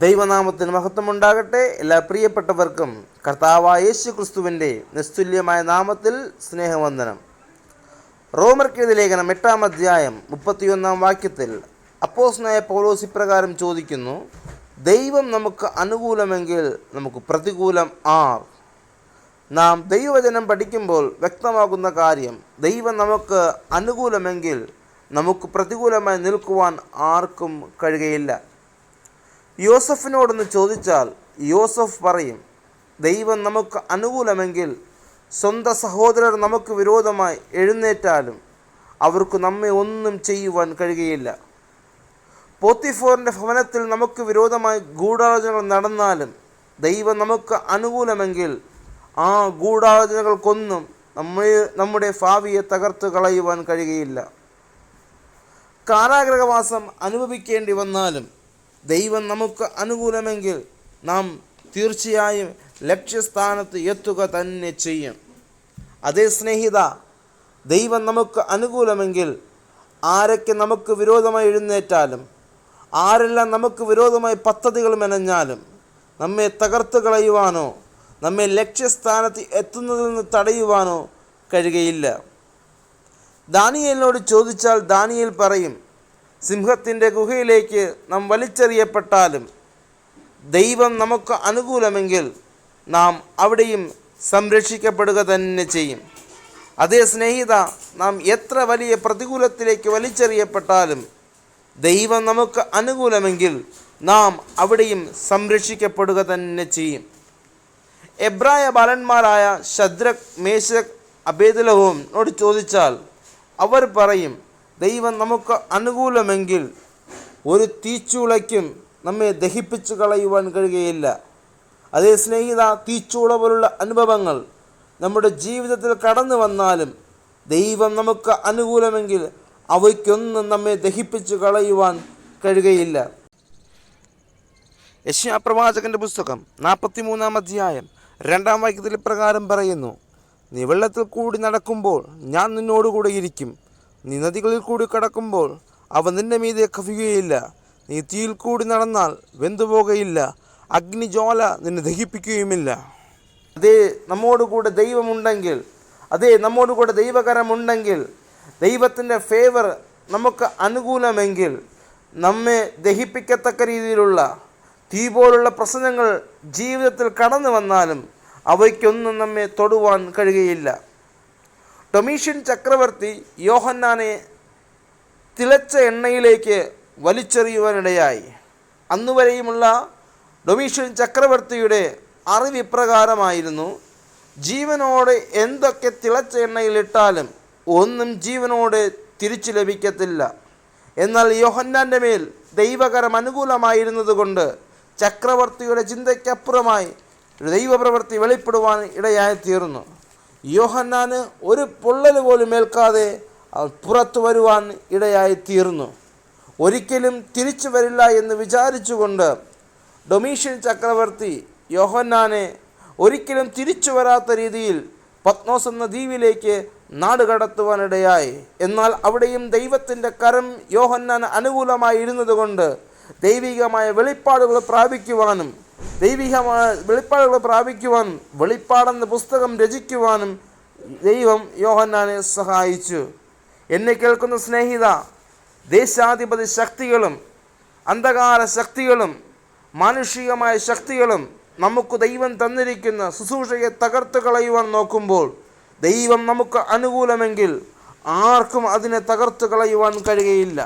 ദൈവനാമത്തിന് മഹത്വമുണ്ടാകട്ടെ. എല്ലാ പ്രിയപ്പെട്ടവർക്കും കർത്താവായ യേശു ക്രിസ്തുവിന്റെ നിസ്തുല്യമായ നാമത്തിൽ സ്നേഹവന്ദനം. റോമർക്കെഴുതിയ ലേഖനം എട്ടാം അധ്യായം മുപ്പത്തിയൊന്നാം വാക്യത്തിൽ അപ്പോസ്നായ പൗലോസ് ഇപ്രകാരം ചോദിക്കുന്നു ദൈവം നമുക്ക് അനുകൂലമെങ്കിൽ നമുക്ക് പ്രതികൂലം ആർ? നാം ദൈവവചനം പഠിക്കുമ്പോൾ വ്യക്തമാകുന്ന കാര്യം ദൈവം നമുക്ക് അനുകൂലമെങ്കിൽ നമുക്ക് പ്രതികൂലമായി നിൽക്കുവാൻ ആർക്കും കഴിയുകയില്ല. യോസഫിനോടൊന്ന് ചോദിച്ചാൽ യോസഫ് പറയും ദൈവം നമുക്ക് അനുകൂലമെങ്കിൽ സ്വന്തം സഹോദരർ നമുക്ക് വിരോധമായി എഴുന്നേറ്റാലും അവർക്ക് നമ്മെ ഒന്നും ചെയ്യുവാൻ കഴിയുകയില്ല. പോത്തിഫോറിന്റെ ഭവനത്തിൽ നമുക്ക് വിരോധമായി ഗൂഢാലോചനകൾ നടന്നാലും ദൈവം നമുക്ക് അനുകൂലമെങ്കിൽ ആ ഗൂഢാലോചനകൾക്കൊന്നും നമ്മെ നമ്മുടെ ഭാവിയെ തകർത്ത് കളയുവാൻ കഴിയുകയില്ല. കാരാഗ്രഹവാസം അനുഭവിക്കേണ്ടി വന്നാലും ദൈവം നമുക്ക് അനുകൂലമെങ്കിൽ നാം തീർച്ചയായും ലക്ഷ്യസ്ഥാനത്ത് എത്തുക തന്നെ ചെയ്യും. അതേ സ്നേഹിത ദൈവം നമുക്ക് അനുകൂലമെങ്കിൽ ആരൊക്കെ നമുക്ക് വിരോധമായി എഴുന്നേറ്റാലും ആരെല്ലാം നമുക്ക് വിരോധമായി പദ്ധതികൾ മെനഞ്ഞാലും നമ്മെ തകർത്ത് കളയുവാനോ നമ്മെ ലക്ഷ്യസ്ഥാനത്ത് എത്തുന്നതിൽ നിന്ന് തടയുവാനോ കഴിയുകയില്ല. ദാനിയലിനോട് ചോദിച്ചാൽ ദാനിയൽ പറയും സിംഹത്തിന്റെ ഗുഹയിലേക്ക് നാം വലിച്ചെറിയപ്പെട്ടാലും ദൈവം നമുക്ക് അനുകൂലമെങ്കിൽ നാം അവിടെയും സംരക്ഷിക്കപ്പെടുക തന്നെ ചെയ്യും. അതേ സ്നേഹിത നാം എത്ര വലിയ പ്രതികൂലത്തിലേക്ക് വലിച്ചെറിയപ്പെട്ടാലും ദൈവം നമുക്ക് അനുകൂലമെങ്കിൽ നാം അവിടെയും സംരക്ഷിക്കപ്പെടുക തന്നെ ചെയ്യും. എബ്രായ ബാലന്മാരായ ശദ്രക് മേശക് അബേദലവും ചോദിച്ചാൽ അവർ പറയും ദൈവം നമുക്ക് അനുകൂലമെങ്കിൽ ഒരു തീച്ചൂളയ്ക്കും നമ്മെ ദഹിപ്പിച്ചു കളയുവാൻ കഴിയുകയില്ല. അതേ സ്നേഹിത തീച്ചൂള പോലുള്ള അനുഭവങ്ങൾ നമ്മുടെ ജീവിതത്തിൽ കടന്നു വന്നാലും ദൈവം നമുക്ക് അനുകൂലമെങ്കിൽ അവയ്ക്കൊന്നും നമ്മെ ദഹിപ്പിച്ചു കളയുവാൻ കഴിയുകയില്ല. യശ്യാപ്രവാചകന്റെ പുസ്തകം നാൽപ്പത്തി മൂന്നാം അധ്യായം രണ്ടാം വാക്യത്തിൽ പ്രകാരം പറയുന്നു നീ വെള്ളത്തിൽ കൂടി നടക്കുമ്പോൾ ഞാൻ നിന്നോടുകൂടെ ഇരിക്കും. നീ നദികളിൽ കൂടി കടക്കുമ്പോൾ അവ നിന്റെ മീതെ കവിയുകയില്ല. നീ തീയിൽ കൂടി നടന്നാൽ വെന്തുപോകയില്ല അഗ്നിജ്വാല നിന്നെ ദഹിപ്പിക്കുകയുമില്ല. അതേ നമ്മോടുകൂടെ ദൈവമുണ്ടെങ്കിൽ അതേ നമ്മോടുകൂടെ ദൈവകരമുണ്ടെങ്കിൽ ദൈവത്തിന്റെ ഫേവർ നമുക്ക് അനുകൂലമെങ്കിൽ നമ്മെ ദഹിപ്പിക്കത്തക്ക രീതിയിലുള്ള തീ പോലുള്ള പ്രശ്നങ്ങൾ ജീവിതത്തിൽ കടന്നു വന്നാലും അവയ്ക്കൊന്നും നമ്മെ തൊടുവാൻ കഴിയുകയില്ല. ഡൊമീഷ്യൻ ചക്രവർത്തി യോഹന്നാനെ തിളച്ച എണ്ണയിലേക്ക് വലിച്ചെറിയുവാനിടയായി. അന്നുവരെയുമുള്ള ഡൊമീഷ്യൻ ചക്രവർത്തിയുടെ അറിവിപ്രകാരമായിരുന്നു ജീവനോട് എന്തൊക്കെ തിളച്ച എണ്ണയിലിട്ടാലും ഒന്നും ജീവനോടെ തിരിച്ചു ലഭിക്കത്തില്ല. എന്നാൽ യോഹന്നാന്റെ മേൽ ദൈവകരം അനുകൂലമായിരുന്നതുകൊണ്ട് ചക്രവർത്തിയുടെ ചിന്തയ്ക്കപ്പുറമായി ദൈവപ്രവൃത്തി വെളിപ്പെടുവാൻ ഇടയായി തീർന്നു യോഹന്നാന് ഒരു പൊള്ളൽ പോലും ഏൽക്കാതെ അവൻ പുറത്തു വരുവാൻ ഇടയായി തീർന്നു. ഒരിക്കലും തിരിച്ചു വരില്ല എന്ന് വിചാരിച്ചുകൊണ്ട് ഡൊമീഷ്യൻ ചക്രവർത്തി യോഹന്നാനെ ഒരിക്കലും തിരിച്ചു വരാത്ത രീതിയിൽ പത്മോസ് എന്ന ദ്വീപിലേക്ക് നാട് കടത്തുവാനിടയായി എന്നാൽ അവിടെയും ദൈവത്തിന്റെ കരം യോഹന്നാൻ അനുകൂലമായി ഇരുന്നതുകൊണ്ട് ദൈവികമായ വെളിപ്പാടുകൾ പ്രാപിക്കുവാനും ദൈവികമായ വെളിപ്പാടുകൾ പ്രാപിക്കുവാനും വെളിപ്പാടെന്ന പുസ്തകം രചിക്കുവാനും ദൈവം യോഹന്നാനെ സഹായിച്ചു. എന്നെ കേൾക്കുന്ന സ്നേഹിത ദേശാധിപതി ശക്തികളും അന്ധകാര ശക്തികളും മാനുഷികമായ ശക്തികളും നമുക്ക് ദൈവം തന്നിരിക്കുന്ന ശുശ്രൂഷയെ തകർത്ത് കളയുവാൻ നോക്കുമ്പോൾ ദൈവം നമുക്ക് അനുകൂലമെങ്കിൽ ആർക്കും അതിനെ തകർത്ത് കളയുവാൻ കഴിയുകയില്ല.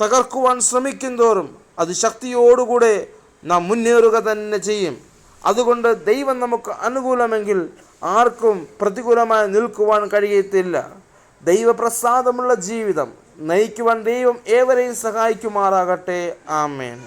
തകർക്കുവാൻ ശ്രമിക്കും തോറും അത് ശക്തിയോടുകൂടെ നാം മുന്നേറുക തന്നെ ചെയ്യും. അതുകൊണ്ട് ദൈവം നമുക്ക് അനുകൂലമെങ്കിൽ ആർക്കും പ്രതികൂലമായി നിൽക്കുവാൻ കഴിയത്തില്ല. ദൈവപ്രസാദമുള്ള ജീവിതം നയിക്കുവാൻ ദൈവം ഏവരെയും സഹായിക്കുമാറാകട്ടെ. ആമേൻ.